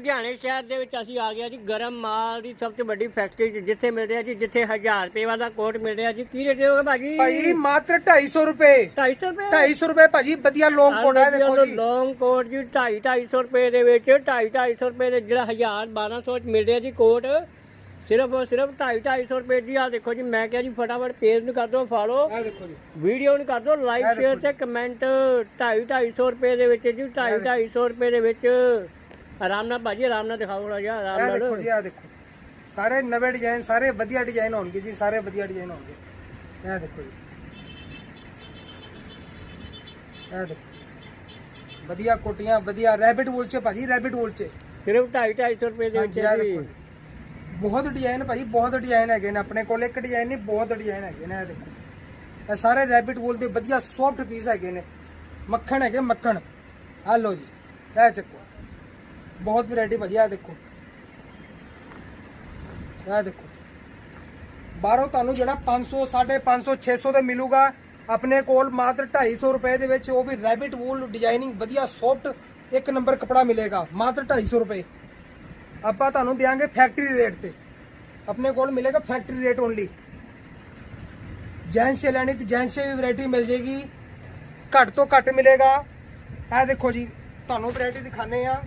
ਲੁਧਿਆਣੇ ਸ਼ਹਿਰ ਦੇ ਵਿੱਚ ਅਸੀਂ ਆ ਗਏ ਜੀ ਗਰਮ ਮਾਲ ਦੀ ਸਭ ਤੋਂ ਵੱਡੀ ਫੈਕਟਰੀ ਜਿੱਥੇ ਮਿਲ ਰਿਹਾ ਜੀ ਜਿੱਥੇ 1000 ਰੁਪਏ ਵਾਲਾ ਕੋਟ ਮਿਲ ਰਿਹਾ ਜੀ। ਕੀ ਰੇਟ ਦੇਓਗੇ ਭਾਜੀ? ਭਾਈ ਮਾਤਰ 250 ਰੁਪਏ। 250 ਰੁਪਏ? 250 ਰੁਪਏ ਭਾਜੀ ਵਧੀਆ ਲੌਂਗ ਕੋਟ ਹੈ ਦੇਖੋ ਜੀ। ਲੌਂਗ ਕੋਟ ਜੀ 2.5 250 ਰੁਪਏ ਦੇ ਵਿੱਚ 2.5 250 ਰੁਪਏ ਦੇ ਜਿਹੜਾ 1000 1200 ਚ ਮਿਲ ਰਿਹਾ ਜੀ ਕੋਟ ਸਿਰਫ ਸਿਰਫ 2.5 250 ਰੁਪਏ ਦੀ ਆ ਦੇਖੋ ਜੀ ਮੈਂ ਕਿਹਾ ਜੀ ਫਟਾਫਟ ਪੇਜ ਨੂੰ ਕਰ ਦਿਓ ਫਾਲੋ ਇਹ ਦੇਖੋ ਜੀ। ਵੀਡੀਓ ਨੂੰ ਕਰ ਦਿਓ ਲਾਈਕ ਸ਼ੇਅਰ ਤੇ ਕਮੈਂਟ 2.5 250 ਰੁਪਏ ਦੇ ਵਿੱਚ ਜੀ 2.5 250 ਰੁਪਏ ਦੇ ਵਿੱਚ ਆਰਾਮ ਨਾਲ ਭਾਜੀ ਆਰਾਮ ਨਾਲ ਦਿਖਾਓ ਥੋੜਾ ਜਿਹਾ ਆਰਾਮ ਇਹ ਦੇਖੋ ਨਾਲ ਜੀ ਇਹ ਦੇਖੋ। ਸਾਰੇ ਨਵੇਂ ਡਿਜ਼ਾਈਨ ਸਾਰੇ ਵਧੀਆ ਡਿਜ਼ਾਈਨ ਹੋਣਗੇ ਜੀ ਸਾਰੇ ਵਧੀਆ ਡਿਜ਼ਾਈਨ ਹੋਣਗੇ। ਇਹ ਦੇਖੋ ਜੀ। ਇਹ ਦੇਖੋ। ਵਧੀਆ ਕੋਟੀਆਂ ਵਧੀਆ ਰੈਬਿਟ ਵੂਲ ਚ ਭਾਜੀ ਰੈਬਿਟ ਵੂਲ ਚ। ਸਿਰਫ 2.5 250 ਰੁਪਏ ਦੇ ਵਿੱਚ ਹਾਂਜੀ ਇਹ ਜੀ। ਦੇਖੋ ਬਹੁਤ ਡਿਜ਼ਾਈਨ ਭਾਜੀ ਬਹੁਤ ਡਿਜ਼ਾਈਨ ਹੈਗੇ ਨੇ ਆਪਣੇ ਕੋਲ ਇੱਕ ਡਿਜ਼ਾਈਨ ਨਹੀਂ ਬਹੁਤ ਡਿਜ਼ਾਈਨ ਹੈਗੇ ਨੇ ਇਹ ਦੇਖੋ। ਇਹ ਸਾਰੇ ਰੈਬਿਟ ਵੂਲ ਦੇ ਵਧੀਆ ਸੌਫਟ ਪੀਸ ਹੈਗੇ ਨੇ। ਮੱਖਣ ਹੈਗੇ ਮੱਖਣ। ਆ ਲਓ ਜੀ ਇਹ ਚੱਕੋ। ਬਹੁਤ ਵੈਰਾਈਟੀ ਵਧੀਆ ਹੈ ਦੇਖੋ। ਆ ਦੇਖੋ। ਬਾਹਰੋਂ ਤੁਹਾਨੂੰ ਜਿਹੜਾ 500 550 600 ਦੇ ਮਿਲੂਗਾ, ਆਪਣੇ ਕੋਲ ਮਾਤਰ 250 ਰੁਪਏ ਦੇ ਵਿੱਚ ਉਹ ਵੀ ਰੈਬਿਟ ਵੂਲ ਡਿਜ਼ਾਈਨਿੰਗ ਵਧੀਆ ਸੌਫਟ ਇੱਕ ਨੰਬਰ ਕਪੜਾ ਮਿਲੇਗਾ, ਮਾਤਰ 250 ਰੁਪਏ। ਆਪਾਂ ਤੁਹਾਨੂੰ ਦੇਾਂਗੇ ਫੈਕਟਰੀ ਰੇਟ ਤੇ। ਆਪਣੇ ਕੋਲ ਮਿਲੇਗਾ ਫੈਕਟਰੀ ਰੇਟ ਓਨਲੀ ਜੈਂਸ਼ੇ ਲੈਣੀ ਤੇ ਜੈਂਸ਼ੇ ਵੀ ਵੈਰਾਈਟੀ ਮਿਲ ਜੇਗੀ। ਘੱਟ ਤੋਂ ਘੱਟ ਮਿਲੇਗਾ। ਇਹ ਦੇਖੋ ਜੀ, ਤੁਹਾਨੂੰ ਵੈਰਾਈਟੀ ਦਿਖਾਣੇ ਆ